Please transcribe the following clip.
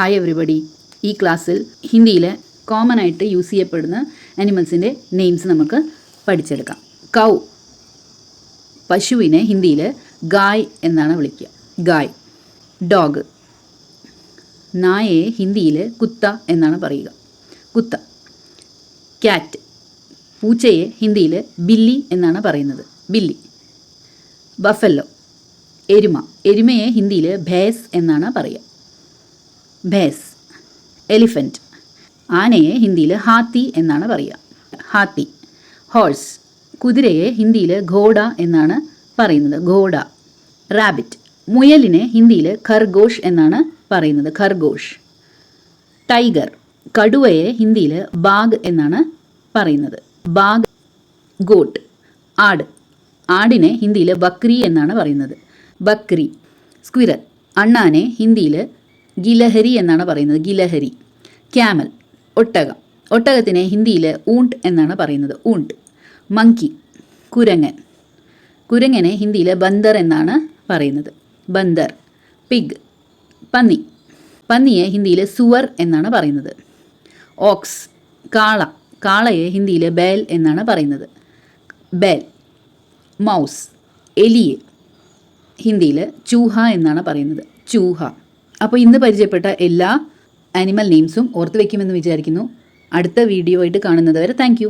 Hi everybody ഈ ക്ലാസ്സിൽ ഹിന്ദിയിൽ കോമൺ ആയിട്ട് യൂസ് ചെയ്യപ്പെടുന്ന അനിമൽസിന്റെ നെയിംസ് നമുക്ക് പഠിച്ചെടുക്കാം. കൗ പശുവിനെ ഹിന്ദിയിൽ ഗായ് എന്നാണ് വിളിക്കുക. ഗായ് ഡോഗ് നായയെ ഹിന്ദിയിൽ കുത്ത എന്നാണ് പറയുക. കുത്ത ക്യാറ്റ് പൂച്ചയെ ഹിന്ദിയിൽ ബില്ലി എന്നാണ് പറയുന്നത്. ബില്ലി ബഫല്ലോ എരുമ എരുമയെ ഹിന്ദിയിൽ ഭേസ് എന്നാണ് പറയുക. ഭേസ് എലിഫന്റ് ആനയെ ഹിന്ദിയിൽ ഹാത്തി എന്നാണ് പറയുക. ഹാത്തി ഹോഴ്സ് കുതിരയെ ഹിന്ദിയിൽ ഘോഡ എന്നാണ് പറയുന്നത്. ഘോഡ റാബിറ്റ്. മുയലിനെ ഹിന്ദിയിൽ ഖർഗോഷ് എന്നാണ് പറയുന്നത്. ഖർഗോഷ്. ടൈഗർ കടുവയെ ഹിന്ദിയിൽ ബാഗ് എന്നാണ് പറയുന്നത്. ബാഗ് ഗോട്ട്. ആട് ആടിനെ ഹിന്ദിയിൽ ബക്രി എന്നാണ് പറയുന്നത്. ബക്രി സ്ക്വിറൽ. അണ്ണാനെ ഹിന്ദിയിൽ ഗിലഹരി എന്നാണ് പറയുന്നത്. ഗിലഹരി. ക്യാമൽ. ഒട്ടകം. ഒട്ടകത്തിനെ ഹിന്ദിയിൽ ഊണ്ട് എന്നാണ് പറയുന്നത്. ഊണ്ട്. മങ്കി. കുരങ്ങൻ. കുരങ്ങനെ ഹിന്ദിയിൽ ബന്ദർ എന്നാണ് പറയുന്നത്. ബന്ദർ. പിഗ്. പന്നി. പന്നിയെ ഹിന്ദിയിൽ സുവർ എന്നാണ് പറയുന്നത്. ഓക്സ്. കാള. കാളയെ ഹിന്ദിയിൽ ബേൽ എന്നാണ് പറയുന്നത്. ബേൽ. മൗസ്. എലിയെ ഹിന്ദിയിൽ ചൂഹ എന്നാണ് പറയുന്നത്. ചൂഹ. അപ്പോൾ ഇന്ന് പരിചയപ്പെട്ട എല്ലാ ആനിമൽ നെയിംസും ഓർത്ത് വയ്ക്കുമെന്ന് വിചാരിക്കുന്നു. അടുത്ത വീഡിയോ ആയിട്ട് കാണുന്നത് വരെ താങ്ക്